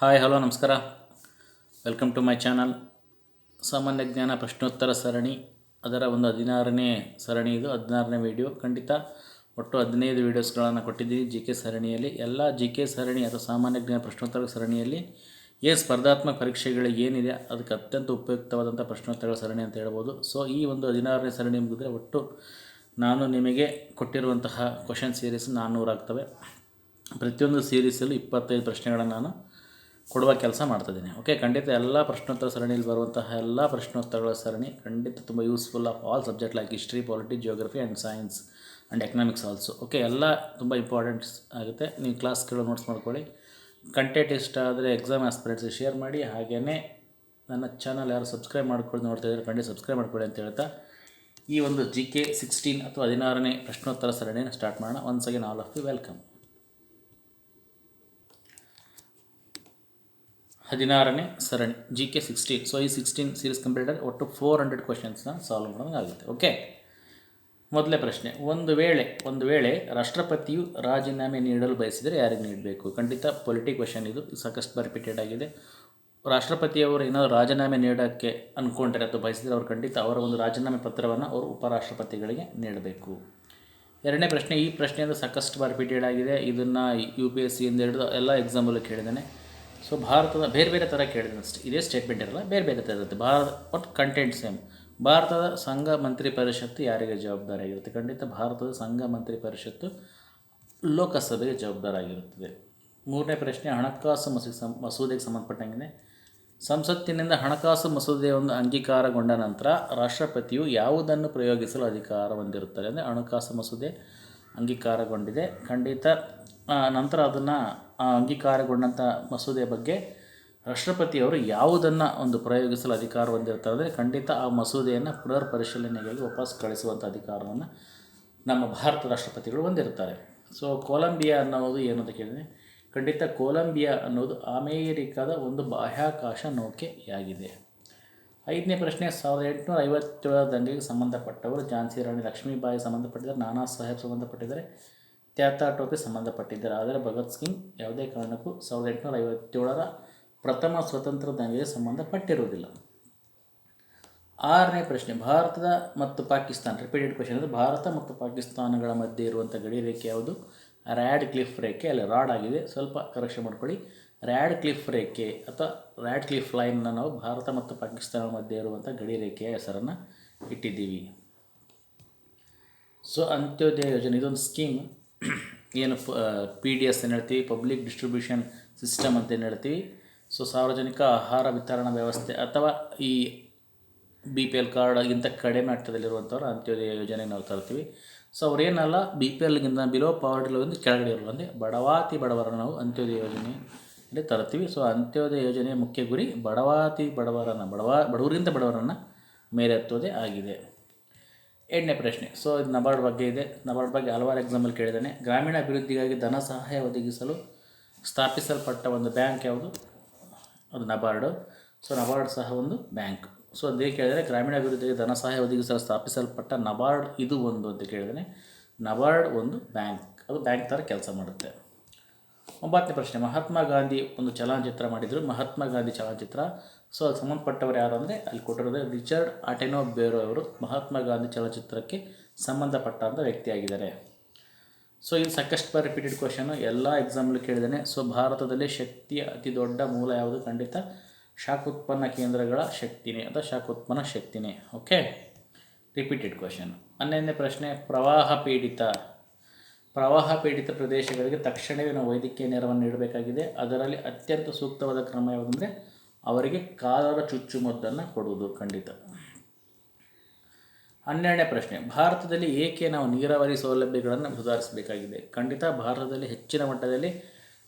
Hi hello ನಮಸ್ಕಾರ. Welcome to my channel ಸಾಮಾನ್ಯ ಜ್ಞಾನ ಪ್ರಶ್ನೋತ್ತರ ಸರಣಿ. ಅದರ ಒಂದು ಹದಿನಾರನೇ ಸರಣಿ ಇದು, ಹದಿನಾರನೇ ವಿಡಿಯೋ ಖಂಡಿತ ಒಟ್ಟು ಹದಿನೈದು ವೀಡಿಯೋಸ್ಗಳನ್ನು ಕೊಟ್ಟಿದ್ದೀವಿ ಜಿ ಕೆ ಸರಣಿಯಲ್ಲಿ. ಎಲ್ಲ ಜಿ ಕೆ ಸರಣಿ ಅಥವಾ ಸಾಮಾನ್ಯ ಜ್ಞಾನ ಪ್ರಶ್ನೋತ್ತರ ಸರಣಿಯಲ್ಲಿ ಏನು ಸ್ಪರ್ಧಾತ್ಮಕ ಪರೀಕ್ಷೆಗಳು ಏನಿದೆ, ಅದಕ್ಕೆ ಅತ್ಯಂತ ಉಪಯುಕ್ತವಾದಂಥ ಪ್ರಶ್ನೋತ್ತರ ಸರಣಿ ಅಂತ ಹೇಳ್ಬೋದು. ಸೊ ಈ ಒಂದು ಹದಿನಾರನೇ ಸರಣಿ ಮುಗಿದ್ರೆ ಒಟ್ಟು ನಾನು ನಿಮಗೆ ಕೊಟ್ಟಿರುವಂತಹ ಕ್ವಶನ್ ಸೀರೀಸ್ ನಾನ್ನೂರು ಆಗ್ತವೆ ಪ್ರತಿಯೊಂದು ಸೀರೀಸಲ್ಲೂ ಇಪ್ಪತ್ತೈದು ಪ್ರಶ್ನೆಗಳನ್ನು ನಾನು ಕೊಡುವ ಕೆಲಸ ಮಾಡ್ತಿದ್ದೀನಿ ಓಕೆ ಖಂಡಿತ ಎಲ್ಲ ಪ್ರಶ್ನೋತ್ತರ ಸರಣಿಯಲ್ಲಿ ಬರುವಂತಹ ಎಲ್ಲ ಪ್ರಶ್ನೋತ್ತರಗಳ ಸರಣಿ ಖಂಡಿತ ತುಂಬ useful of all subject like history polity geography and science and economics also okay ಎಲ್ಲ ತುಂಬ ಇಂಪಾರ್ಟೆಂಟ್ಸ್ ಆಗುತ್ತೆ. ನೀವು ಕ್ಲಾಸ್ಗಳು ನೋಟ್ಸ್ ಮಾಡ್ಕೊಳ್ಳಿ. ಕಂಟೆಂಟ್ ಇಷ್ಟ ಆದರೆ ಎಕ್ಸಾಮ್ ಆಸ್ಪಿರೆಂಟ್ಸ್ ಶೇರ್ ಮಾಡಿ. ಹಾಗೆಯೇ ನನ್ನ ಚಾನಲ್ ಯಾರು ಸಬ್ಸ್ಕ್ರೈಬ್ ಮಾಡ್ಕೊಳ್ಳಿ ನೋಡ್ತಾ ಇದ್ದಾರೆ ಖಂಡಿತ ಸಬ್ಸ್ಕ್ರೈಬ್ ಮಾಡ್ಕೊಳ್ಳಿ ಅಂತ ಹೇಳ್ತಾ ಈ ಒಂದು ಜಿ ಕೆ ಸಿಕ್ಸ್ಟೀನ್ ಅಥವಾ ಹದಿನಾರನೇ ಪ್ರಶ್ನೋತ್ತರ ಸರಣಿಯನ್ನು ಸ್ಟಾರ್ಟ್ ಮಾಡೋಣ. Once again all of you welcome ಹದಿನಾರನೇ ಸರಣಿ ಜಿ ಕೆ ಸಿಕ್ಸ್ಟೀನ್ ಸೊ ಈ ಸಿಕ್ಸ್ಟೀನ್ ಸೀರೀಸ್ ಕಂಪ್ಲೀಟರ್ ಒಟ್ಟು ಫೋರ್ ಹಂಡ್ರೆಡ್ ಕ್ವಶನ್ಸ್ನ ಸಾಲ್ವ್ ಮಾಡೋದಾಗುತ್ತೆ ಓಕೆ ಮೊದಲೇ ಪ್ರಶ್ನೆ, ಒಂದು ವೇಳೆ ಒಂದು ವೇಳೆ ರಾಷ್ಟ್ರಪತಿಯು ರಾಜೀನಾಮೆ ನೀಡಲು ಬಯಸಿದರೆ ಯಾರಿಗೆ ನೀಡಬೇಕು? ಖಂಡಿತ ಪೊಲಿಟಿ ಕ್ವಶನ್ ಇದು. ಸಾಕಷ್ಟು ರಿಪೀಟೆಡ್ ಆಗಿದೆ. ರಾಷ್ಟ್ರಪತಿಯವರು ಏನಾದರೂ ರಾಜೀನಾಮೆ ನೀಡೋಕ್ಕೆ ಅಂದ್ಕೊಂಡ್ರೆ ಅಥವಾ ಬಯಸಿದರೆ ಅವರು ಖಂಡಿತ ಅವರ ಒಂದು ರಾಜೀನಾಮೆ ಪತ್ರವನ್ನು ಅವರು ಉಪರಾಷ್ಟ್ರಪತಿಗಳಿಗೆ ನೀಡಬೇಕು. ಎರಡನೇ ಪ್ರಶ್ನೆ, ಈ ಪ್ರಶ್ನೆಯಿಂದ ಸಾಕಷ್ಟು ಬಾರಿ ರಿಪೀಟೆಡ್ ಆಗಿದೆ. ಇದನ್ನು ಯು ಪಿ ಎಸ್ ಸಿಯಿಂದ ಹಿಡಿದು ಎಲ್ಲ ಎಕ್ಸಾಮಲ್ಲೂ ಕೇಳಿದ್ದೇನೆ. ಸೊ ಭಾರತದ ಬೇರೆ ಬೇರೆ ಥರ ಕೇಳಿದ್ರೆ ಅಷ್ಟೇ. ಇದೇ ಸ್ಟೇಟ್ಮೆಂಟ್ ಇರಲ್ಲ, ಬೇರೆ ಬೇರೆ ಥರ ಇರುತ್ತೆ. ಭಾರತ ಕಂಟೆಂಟ್ ಸೇಮ್ ಭಾರತದ ಸಂಘ ಮಂತ್ರಿ ಪರಿಷತ್ತು ಯಾರಿಗೆ ಜವಾಬ್ದಾರಿಯಾಗಿರುತ್ತೆ ಖಂಡಿತ ಭಾರತದ ಸಂಘ ಮಂತ್ರಿ ಪರಿಷತ್ತು ಲೋಕಸಭೆಗೆ ಜವಾಬ್ದಾರಾಗಿರುತ್ತದೆ ಮೂರನೇ ಪ್ರಶ್ನೆ, ಹಣಕಾಸು ಮಸೂ, ಸಂ, ಮಸೂದೆಗೆ ಸಂಬಂಧಪಟ್ಟಂಗೆ ಸಂಸತ್ತಿನಿಂದ ಹಣಕಾಸು ಮಸೂದೆ ಒಂದು ಅಂಗೀಕಾರಗೊಂಡ ನಂತರ ರಾಷ್ಟ್ರಪತಿಯು ಯಾವುದನ್ನು ಪ್ರಯೋಗಿಸಲು ಅಧಿಕಾರ ಹೊಂದಿರುತ್ತಾರೆ? ಅಂದರೆ ಹಣಕಾಸು ಮಸೂದೆ ಅಂಗೀಕಾರಗೊಂಡಿದೆ. ಖಂಡಿತ ನಂತರ ಅದನ್ನು ಅಂಗೀಕಾರಗೊಂಡಂಥ ಮಸೂದೆ ಬಗ್ಗೆ ರಾಷ್ಟ್ರಪತಿಯವರು ಯಾವುದನ್ನು ಒಂದು ಪ್ರಯೋಗಿಸಲು ಅಧಿಕಾರ ಹೊಂದಿರ್ತಾರೆ ಅಂದರೆ ಖಂಡಿತ ಆ ಮಸೂದೆಯನ್ನು ಪುನರ್ ಪರಿಶೀಲನೆಗಾಗಿ ವಾಪಸ್ ಕಳಿಸುವಂಥ ಅಧಿಕಾರವನ್ನು ನಮ್ಮ ಭಾರತ ರಾಷ್ಟ್ರಪತಿಗಳು ಹೊಂದಿರ್ತಾರೆ ಸೊ ಕೊಲಂಬಿಯಾ ಅನ್ನೋದು ಏನು ಅಂತ ಕೇಳಿದರೆ, ಖಂಡಿತ ಕೊಲಂಬಿಯಾ ಅನ್ನೋದು ಅಮೇರಿಕಾದ ಒಂದು ಬಾಹ್ಯಾಕಾಶ ನೌಕೆಯಾಗಿದೆ. ಐದನೇ ಪ್ರಶ್ನೆ, ಸಾವಿರದ ಎಂಟುನೂರ ಐವತ್ತೇಳರ ದಂಗೆಗೆ ಸಂಬಂಧಪಟ್ಟವರು, ಝಾನ್ಸಿ ರಾಣಿ ಲಕ್ಷ್ಮೀಬಾಯಿ ಸಂಬಂಧಪಟ್ಟಿದ್ದಾರೆ, ನಾನಾ ಸಾಹೇಬ್ ಸಂಬಂಧಪಟ್ಟಿದ್ದಾರೆ. ತ್ಯಾತಾ ಟೋಪಿ ಸಂಬಂಧಪಟ್ಟಿದ್ದಾರೆ ಆದರೆ ಭಗತ್ ಸಿಂಗ್ ಯಾವುದೇ ಕಾರಣಕ್ಕೂ ಸಾವಿರದ ಎಂಟುನೂರ ಐವತ್ತೇಳರ ಪ್ರಥಮ ಸ್ವತಂತ್ರ ದಂಗೆಗೆ ಸಂಬಂಧಪಟ್ಟಿರುವುದಿಲ್ಲ. ಆರನೇ ಪ್ರಶ್ನೆ, ಭಾರತದ ಮತ್ತು ಪಾಕಿಸ್ತಾನ ರಿಪೀಟೆಡ್ ಕ್ವಶನ್ ಅಂದರೆ ಭಾರತ ಮತ್ತು ಪಾಕಿಸ್ತಾನಗಳ ಮಧ್ಯೆ ಇರುವಂಥ ಗಡಿ ರೇಖೆ ಯಾವುದು? ರ್ಯಾಡ್ ಕ್ಲಿಫ್ ರೇಖೆ, ಅಲ್ಲಿ ರಾಡ್ ಆಗಿದೆ, ಸ್ವಲ್ಪ ಕರೆಕ್ಷನ್ ಮಾಡ್ಕೊಳ್ಳಿ. ರ್ಯಾಡ್ ಕ್ಲಿಫ್ ರೇಖೆ ಅಥವಾ ರ್ಯಾಡ್ ಕ್ಲಿಫ್ ಲೈನ್ನ ನಾವು ಭಾರತ ಮತ್ತು ಪಾಕಿಸ್ತಾನ ಮಧ್ಯೆ ಇರುವಂಥ ಗಡಿ ರೇಖೆಯ ಹೆಸರನ್ನು ಇಟ್ಟಿದ್ದೀವಿ. ಸೊ ಅಂತ್ಯೋದಯ ಯೋಜನೆ, ಇದೊಂದು ಸ್ಕೀಮ್ ಏನು ಪಿ ಡಿ ಎಸ್ ಹೇಳ್ತೀವಿ? ಪಬ್ಲಿಕ್ ಡಿಸ್ಟ್ರಿಬ್ಯೂಷನ್ ಸಿಸ್ಟಮ್ ಅಂತ ಏನು ಹೇಳ್ತೀವಿ? ಸೊ ಸಾರ್ವಜನಿಕ ಆಹಾರ ವಿತರಣಾ ವ್ಯವಸ್ಥೆ ಅಥವಾ ಈ ಬಿ ಪಿ ಎಲ್ ಕಾರ್ಡ್ಗಿಂತ ಕಡಿಮೆ ಮಟ್ಟದಲ್ಲಿರುವಂಥವ್ರು ಅಂತ್ಯೋದಯ ಯೋಜನೆ ನಾವು ತರ್ತೀವಿ. ಸೊ ಅವ್ರೇನಲ್ಲ ಬಿ ಪಿ ಎಲ್ಗಿಂತ ಬಿಲೋ ಪಾವರ್ಟಿ ಒಂದು ಕೆಳಗಡೆ ಇರುವ ಅಂದರೆ ಬಡವಾತಿ ಬಡವರನ್ನು ನಾವು ಅಂತ್ಯೋದಯ ಯೋಜನೆಯಲ್ಲಿ ತರ್ತೀವಿ. ಸೊ ಅಂತ್ಯೋದಯ ಯೋಜನೆಯ ಮುಖ್ಯ ಗುರಿ ಬಡವಾತಿ ಬಡವರನ್ನು, ಬಡವ, ಬಡವರಿಂದ ಬಡವರನ್ನು ಮೇಲೆತ್ತೋದೇ ಆಗಿದೆ. ಎರಡನೇ ಪ್ರಶ್ನೆ. ಸೊ ಇದು ನಬಾರ್ಡ್ ಬಗ್ಗೆ ಇದೆ. ನಬಾರ್ಡ್ ಬಗ್ಗೆ ಹಲವಾರು ಎಕ್ಸಾಂಪಲ್ ಕೇಳಿದ್ದಾನೆ. ಗ್ರಾಮೀಣ ಅಭಿವೃದ್ಧಿಗಾಗಿ ಧನ ಸಹಾಯ ಒದಗಿಸಲು ಸ್ಥಾಪಿಸಲ್ಪಟ್ಟ ಒಂದು ಬ್ಯಾಂಕ್ ಯಾವುದು? ಅದು ನಬಾರ್ಡು. ಸೊ ನಬಾರ್ಡ್ ಸಹ ಒಂದು ಬ್ಯಾಂಕ್. ಸೊ ಅದೇ ಕೇಳಿದರೆ, ಗ್ರಾಮೀಣ ಅಭಿವೃದ್ಧಿಗೆ ಧನ ಸಹಾಯ ಒದಗಿಸಲು ಸ್ಥಾಪಿಸಲ್ಪಟ್ಟ ನಬಾರ್ಡ್ ಇದು ಒಂದು ಅಂತ ಕೇಳಿದರೆ ನಬಾರ್ಡ್ ಒಂದು ಬ್ಯಾಂಕ್. ಅದು ಬ್ಯಾಂಕ್ ಥರ ಕೆಲಸ ಮಾಡುತ್ತೆ. ಒಂಬತ್ತನೇ ಪ್ರಶ್ನೆ, ಮಹಾತ್ಮ ಗಾಂಧಿ ಒಂದು ಚಲನಚಿತ್ರ ಮಾಡಿದರು. ಮಹಾತ್ಮ ಗಾಂಧಿ ಚಲನಚಿತ್ರ. ಸೊ ಅದಕ್ಕೆ ಸಂಬಂಧಪಟ್ಟವರು ಯಾರು ಅಂದರೆ ಅಲ್ಲಿ ಕೊಟ್ಟಿರೋದು ರಿಚರ್ಡ್ ಆಟೆನೋ ಬೇರೋ ಅವರು. ಮಹಾತ್ಮ ಗಾಂಧಿ ಚಲನಚಿತ್ರಕ್ಕೆ ಸಂಬಂಧಪಟ್ಟಂಥ ವ್ಯಕ್ತಿಯಾಗಿದ್ದಾರೆ. ಸೊ ಇದು ಸಾಕಷ್ಟು ಬಾರಿ ರಿಪೀಟೆಡ್ ಕ್ವಶನು ಎಲ್ಲ ಎಕ್ಸಾಮ್ಲು ಕೇಳಿದ್ದೇನೆ. ಸೊ ಭಾರತದಲ್ಲಿ ಶಕ್ತಿಯ ಅತಿ ದೊಡ್ಡ ಮೂಲ ಯಾವುದು? ಖಂಡಿತ ಶಾಖ ಉತ್ಪನ್ನ ಕೇಂದ್ರಗಳ ಶಕ್ತಿನೇ. ಅಥವಾ ಶಾಖ ಉತ್ಪನ್ನ ಶಕ್ತಿನೇ. ಓಕೆ ರಿಪೀಟೆಡ್ ಕ್ವಶನ್ ಹನ್ನೊಂದನೇ ಪ್ರಶ್ನೆ, ಪ್ರವಾಹ ಪೀಡಿತ. ಪ್ರವಾಹ ಪೀಡಿತ ಪ್ರದೇಶಗಳಿಗೆ ತಕ್ಷಣವೇ ನಾವು ವೈದ್ಯಕೀಯ ನೆರವನ್ನು ನೀಡಬೇಕಾಗಿದೆ. ಅದರಲ್ಲಿ ಅತ್ಯಂತ ಸೂಕ್ತವಾದ ಕ್ರಮ ಯಾವುದಂದರೆ ಅವರಿಗೆ ಕಾಲರ ಚುಚ್ಚುಮದ್ದನ್ನು ಕೊಡುವುದು ಖಂಡಿತ. ಹನ್ನೆರಡನೇ ಪ್ರಶ್ನೆ, ಭಾರತದಲ್ಲಿ ಏಕೆ ನಾವು ನೀರಾವರಿ ಸೌಲಭ್ಯಗಳನ್ನು ಸುಧಾರಿಸಬೇಕಾಗಿದೆ? ಖಂಡಿತ ಭಾರತದಲ್ಲಿ ಹೆಚ್ಚಿನ ಮಟ್ಟದಲ್ಲಿ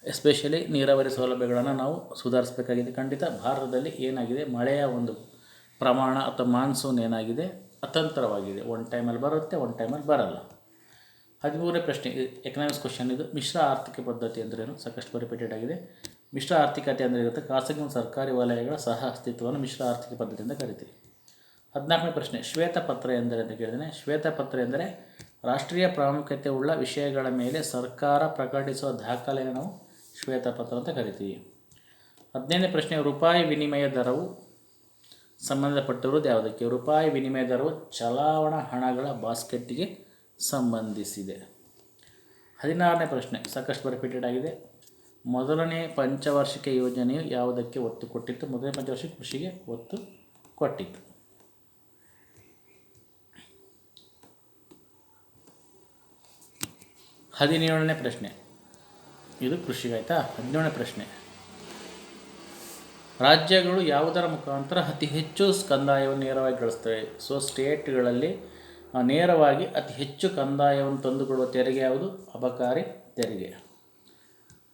ಎಸ್ಪೆಷಲಿ ನೀರಾವರಿ ಸೌಲಭ್ಯಗಳನ್ನು ನಾವು ಸುಧಾರಿಸಬೇಕಾಗಿದೆ. ಖಂಡಿತ ಭಾರತದಲ್ಲಿ ಏನಾಗಿದೆ? ಮಳೆಯ ಒಂದು ಪ್ರಮಾಣ ಅಥವಾ ಮಾನ್ಸೂನ್ ಏನಾಗಿದೆ? ಅತಂತ್ರವಾಗಿದೆ. ಒನ್ ಟೈಮಲ್ಲಿ ಬರುತ್ತೆ ಒನ್ ಟೈಮಲ್ಲಿ ಬರಲ್ಲ. ಹದಿಮೂರನೇ ಪ್ರಶ್ನೆ ಎಕನಾಮಿಕ್ಸ್ ಕ್ವಶನ್ ಇದು ಮಿಶ್ರ ಆರ್ಥಿಕ ಪದ್ಧತಿ ಅಂದ್ರೇನು ಸಾಕಷ್ಟು ರಿಪೀಟೆಡ್ ಆಗಿದೆ. ಮಿಶ್ರ ಆರ್ಥಿಕತೆ ಅಂದರೆ ಇರುತ್ತೆ ಖಾಸಗಿ ಮತ್ತು ಸರ್ಕಾರಿ ವಲಯಗಳ ಸಹ ಅಸ್ತಿತ್ವವನ್ನು ಮಿಶ್ರ ಆರ್ಥಿಕ ಪದ್ಧತಿ ಅಂತ ಕರಿತೀವಿ. ಹದಿನಾಲ್ಕನೇ ಪ್ರಶ್ನೆ, ಶ್ವೇತಪತ್ರ ಎಂದರೆ ಅಂತ ಕೇಳಿದ್ದೇನೆ. ಶ್ವೇತಪತ್ರ ಎಂದರೆ ರಾಷ್ಟ್ರೀಯ ಪ್ರಾಮುಖ್ಯತೆ ಉಳ್ಳ ವಿಷಯಗಳ ಮೇಲೆ ಸರ್ಕಾರ ಪ್ರಕಟಿಸುವ ದಾಖಲೆಯನ್ನು ನಾವು ಶ್ವೇತಪತ್ರ ಅಂತ ಕರಿತೀವಿ. ಹದಿನೈದನೇ ಪ್ರಶ್ನೆ, ರೂಪಾಯಿ ವಿನಿಮಯ ದರವು ಸಂಬಂಧಪಟ್ಟಿರುವುದು ಯಾವುದಕ್ಕೆ? ರೂಪಾಯಿ ವಿನಿಮಯ ದರವು ಚಲಾವಣಾ ಹಣಗಳ ಬಾಸ್ಕೆಟ್ಗೆ ಸಂಬಂಧಿಸಿದೆ. ಹದಿನಾರನೇ ಪ್ರಶ್ನೆ ಸಾಕಷ್ಟು ರಿಪೀಟೆಡ್ ಆಗಿದೆ. ಮೊದಲನೇ ಪಂಚವಾರ್ಷಿಕ ಯೋಜನೆಯು ಯಾವುದಕ್ಕೆ ಒತ್ತು ಕೊಟ್ಟಿತ್ತು? ಮೊದಲನೇ ಪಂಚವಾರ್ಷಿಕ ಕೃಷಿಗೆ ಒತ್ತು ಕೊಟ್ಟಿತ್ತು. ಹದಿನೇಳನೇ ಪ್ರಶ್ನೆ. ಇದು ಕೃಷಿಗೆ ಆಯಿತಾ ಹದಿನೇಳನೇ ಪ್ರಶ್ನೆ. ರಾಜ್ಯಗಳು ಯಾವುದರ ಮುಖಾಂತರ ಅತಿ ಹೆಚ್ಚು ಕಂದಾಯವನ್ನು ನೇರವಾಗಿ ಗಳಿಸ್ತವೆ? ಸೊ ಸ್ಟೇಟ್ಗಳಲ್ಲಿ ನೇರವಾಗಿ ಅತಿ ಹೆಚ್ಚು ಕಂದಾಯವನ್ನು ತಂದುಕೊಡುವ ತೆರಿಗೆ ಯಾವುದು? ಅಬಕಾರಿ ತೆರಿಗೆ.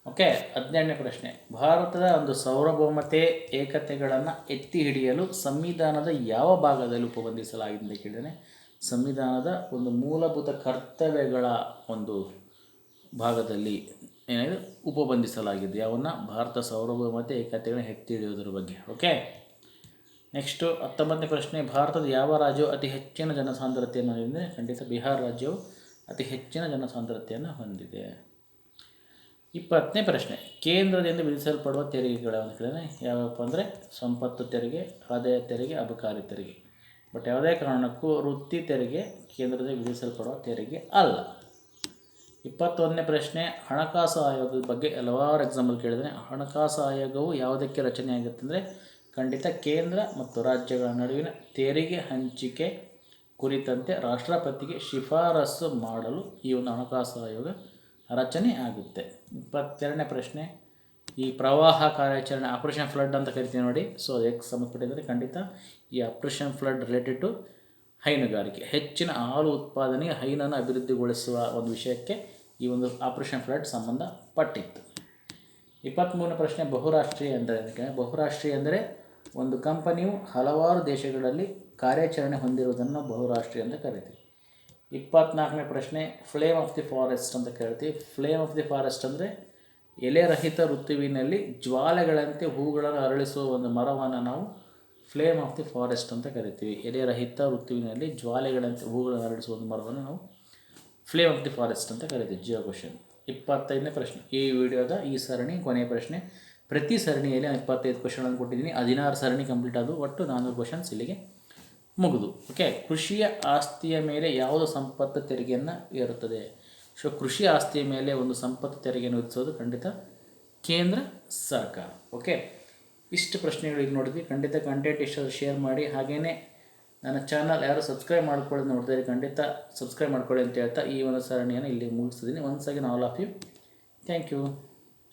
ಓಕೆ, ಹದಿನೆಂಟನೇ ಪ್ರಶ್ನೆ. ಭಾರತದ ಒಂದು ಸಾರ್ವಭೌಮತೆ ಏಕತೆಗಳನ್ನು ಎತ್ತಿ ಹಿಡಿಯಲು ಸಂವಿಧಾನದ ಯಾವ ಭಾಗದಲ್ಲಿ ಉಪಬಂಧಿಸಲಾಗಿದೆ ಅಂತ ಕೇಳಿದರೆ ಸಂವಿಧಾನದ ಒಂದು ಮೂಲಭೂತ ಕರ್ತವ್ಯಗಳ ಒಂದು ಭಾಗದಲ್ಲಿ ಏನಾಗಿದೆ ಉಪಬಂಧಿಸಲಾಗಿದೆ. ಯಾವನ್ನ? ಭಾರತ ಸಾರ್ವಭೌಮತೆ ಏಕತೆಗಳನ್ನು ಎತ್ತಿ ಹಿಡಿಯೋದ್ರ ಬಗ್ಗೆ. ಓಕೆ? ನೆಕ್ಸ್ಟು ಹತ್ತೊಂಬತ್ತನೇ ಪ್ರಶ್ನೆ, ಭಾರತದ ಯಾವ ರಾಜ್ಯವು ಅತಿ ಹೆಚ್ಚಿನ ಜನಸಾಂದ್ರತೆಯನ್ನು ಹೊಂದಿದೆ? ಖಂಡಿತ ಬಿಹಾರ ರಾಜ್ಯವು ಅತಿ ಹೆಚ್ಚಿನ ಜನಸಾಂದ್ರತೆಯನ್ನು ಹೊಂದಿದೆ. ಇಪ್ಪತ್ತನೇ ಪ್ರಶ್ನೆ, ಕೇಂದ್ರದಿಂದ ವಿಧಿಸಲ್ಪಡುವ ತೆರಿಗೆಗಳು ಅಂತ ಕೇಳಿದ್ರೆ ಯಾವಪ್ಪ ಅಂದರೆ ಸಂಪತ್ತು ತೆರಿಗೆ ಆದಾಯ ತೆರಿಗೆ, ಅಬಕಾರಿ ತೆರಿಗೆ. ಬಟ್ ಯಾವುದೇ ಕಾರಣಕ್ಕೂ ವೃತ್ತಿ ತೆರಿಗೆ, ಕೇಂದ್ರದಿಂದ ವಿಧಿಸಲ್ಪಡುವ ತೆರಿಗೆ ಅಲ್ಲ. ಇಪ್ಪತ್ತೊಂದನೇ ಪ್ರಶ್ನೆ, ಹಣಕಾಸು ಆಯೋಗದ ಬಗ್ಗೆ ಹಲವಾರು ಎಕ್ಸಾಂಪಲ್ ಕೇಳಿದರೆ, ಹಣಕಾಸು ಆಯೋಗವು ಯಾವುದಕ್ಕೆ ರಚನೆ ಆಗುತ್ತೆ ಅಂದರೆ ಖಂಡಿತ ಕೇಂದ್ರ ಮತ್ತು ರಾಜ್ಯಗಳ ನಡುವಿನ ತೆರಿಗೆ ಹಂಚಿಕೆ ಕುರಿತಂತೆ ರಾಷ್ಟ್ರಪತಿಗೆ ಶಿಫಾರಸು ಮಾಡಲು ಈ ಒಂದು ಹಣಕಾಸು ಆಯೋಗ ರಚನೆ ಆಗುತ್ತೆ. ಇಪ್ಪತ್ತೆರಡನೇ ಪ್ರಶ್ನೆ, ಈ ಪ್ರವಾಹ ಕಾರ್ಯಾಚರಣೆ ಆಪರೇಷನ್ ಫ್ಲಡ್ ಅಂತ ಕರಿತೀವಿ ನೋಡಿ. ಸೊ ಅದಕ್ಕೆ ಸಂಬಂಧಪಟ್ಟಿದ್ದರೆ ಖಂಡಿತ ಈ ಆಪರೇಷನ್ ಫ್ಲಡ್ ರಿಲೇಟೆಡ್ ಟು ಹೈನುಗಾರಿಕೆ, ಹೆಚ್ಚಿನ ಹಾಲು ಉತ್ಪಾದನೆಗೆ ಹೈನನ್ನು ಅಭಿವೃದ್ಧಿಗೊಳಿಸುವ ಒಂದು ವಿಷಯಕ್ಕೆ ಈ ಒಂದು ಆಪರೇಷನ್ ಫ್ಲಡ್ ಸಂಬಂಧಪಟ್ಟಿತ್ತು. ಇಪ್ಪತ್ತ್ಮೂರನೇ ಪ್ರಶ್ನೆ, ಬಹುರಾಷ್ಟ್ರೀಯ ಅಂದರೆ ಬಹುರಾಷ್ಟ್ರೀಯ ಅಂದರೆ ಒಂದು ಕಂಪನಿಯು ಹಲವಾರು ದೇಶಗಳಲ್ಲಿ ಕಾರ್ಯಾಚರಣೆ ಹೊಂದಿರುವುದನ್ನು ಬಹುರಾಷ್ಟ್ರೀಯ ಅಂತ ಕರಿತೀವಿ. ಇಪ್ಪತ್ನಾಲ್ಕನೇ ಪ್ರಶ್ನೆ ಫ್ಲೇಮ್ ಆಫ್ ದಿ ಫಾರೆಸ್ಟ್ ಅಂತ ಕರಿತೀವಿ. ಫ್ಲೇಮ್ ಆಫ್ ದಿ ಫಾರೆಸ್ಟ್ ಅಂದರೆ ಎಲೆರಹಿತ ಋತುವಿನಲ್ಲಿ ಜ್ವಾಲೆಗಳಂತೆ ಹೂಗಳನ್ನು ಅರಳಿಸುವ ಒಂದು ಮರವನ್ನು ನಾವು ಫ್ಲೇಮ್ ಆಫ್ ದಿ ಫಾರೆಸ್ಟ್ ಅಂತ ಕರಿತೀವಿ. ಎಲೆರಹಿತ ಋತುವಿನಲ್ಲಿ ಜ್ವಾಲೆಗಳಂತೆ ಹೂಗಳನ್ನು ಅರಳಿಸುವ ಒಂದು ಮರವನ್ನು ನಾವು ಫ್ಲೇಮ್ ಆಫ್ ದಿ ಫಾರೆಸ್ಟ್ ಅಂತ ಕರಿತೀವಿ. ಜಿಯೋ ಕ್ವಶನ್ ಇಪ್ಪತ್ತೈದನೇ ಪ್ರಶ್ನೆ. ಈ ವಿಡಿಯೋದ ಈ ಸರಣಿ ಕೊನೆಯ ಪ್ರಶ್ನೆ. ಪ್ರತಿ ಸರಣಿಯಲ್ಲಿ ನಾನು ಇಪ್ಪತ್ತೈದು ಕ್ವಶನ್ಗಳನ್ನು ಕೊಟ್ಟಿದ್ದೀನಿ. ಹದಿನಾರು ಸರಣಿ ಕಂಪ್ಲೀಟ್ ಆದವು ಒಟ್ಟು ನಾನ್ನೂರು ಕ್ವಶನ್ಸ್ ಇಲ್ಲಿಗೆ ಮುಗಿದು. ಓಕೆ ಕೃಷಿಯ ಆಸ್ತಿಯ ಮೇಲೆ ಯಾವುದು ಸಂಪತ್ತು ತೆರಿಗೆಯನ್ನು ಏರುತ್ತದೆ. ಸೊ ಕೃಷಿ ಆಸ್ತಿಯ ಮೇಲೆ ಒಂದು ಸಂಪತ್ತು ತೆರಿಗೆಯನ್ನು ವಿಧಿಸೋದು ಖಂಡಿತ ಕೇಂದ್ರ ಸರ್ಕಾರ. ಓಕೆ ಇಷ್ಟು ಪ್ರಶ್ನೆಗಳು ಈಗ ನೋಡಿದ್ವಿ. ಖಂಡಿತ ಕಂಟೆಂಟ್ ಇಷ್ಟ ಶೇರ್ ಮಾಡಿ. ಹಾಗೆಯೇ ನನ್ನ ಚಾನಲ್ ಯಾರು ಸಬ್ಸ್ಕ್ರೈಬ್ ಮಾಡ್ಕೊಳ್ಳೋದು ನೋಡಿದ್ರೆ ಖಂಡಿತ ಸಬ್ಸ್ಕ್ರೈಬ್ ಮಾಡ್ಕೊಳ್ಳಿ ಅಂತ ಹೇಳ್ತಾ ಈ ಒಂದು ಸರಣಿಯನ್ನು ಇಲ್ಲಿ ಮುಗಿಸ್ತಿದ್ದೀನಿ. Once again all of you thank you